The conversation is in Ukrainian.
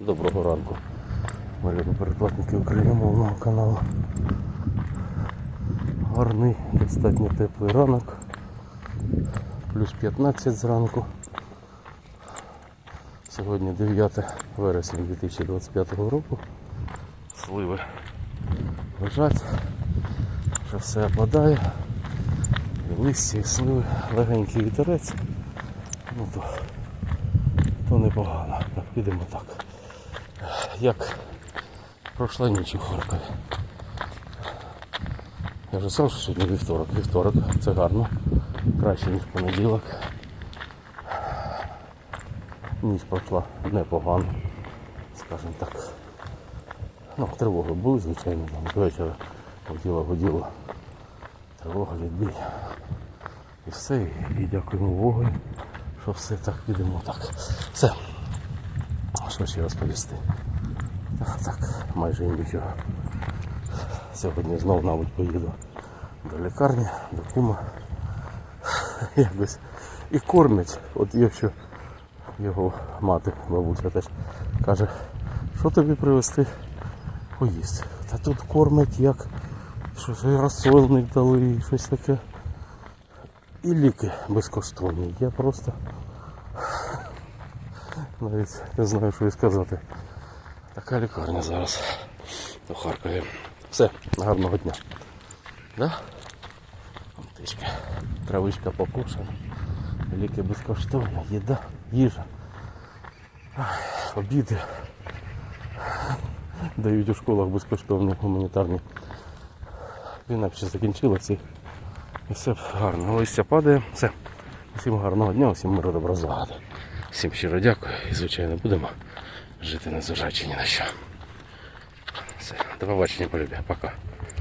Доброго ранку. Малюку передплатники україномовного каналу. Гарний, достатньо теплий ранок. Плюс 15 зранку. Сьогодні 9 вересня 2025 року. Сливи лежать. Вже все опадає. І листя, і сливи, легенький вітерець. Ну то, то непогано. Так, підемо так як пройшла ніч у Харкові. Я вже сказав, що сьогодні вівторок. Вівторок це гарно. Краще, ніж понеділок. Ніч пройшла непогано, скажімо так. Ну, тривоги були, звичайно, там вечора гуділо, гуділо. Тривога, відбій. І все. І дякуємо Богу, що все так підемо так. Все. Що ще розповісти? Так, майже і нічого. Сьогодні знову, мабуть, поїду до лікарні, до кума. Якось і кормять. От якщо його мати, бабуся теж каже, що тобі привезти поїсти. Та тут кормять як щось розсольник дали, щось таке. І ліки безкоштовні. Я просто навіть не знаю, що і сказати. Така лікарня зараз у Харкові. Все, гарного дня. Да? Птичка. Травичка покушена. Ліки безкоштовні, їда, їжа. Обіди. Дають у школах безкоштовні гуманітарні. Війна ще закінчилася і все гарно. Листя падає. Все. Всім гарного дня, всім миру добра злагоди. Всім щиро дякую і звичайно будемо жити незважаючи ні на що. Все, до побачення, полюбі. Пока.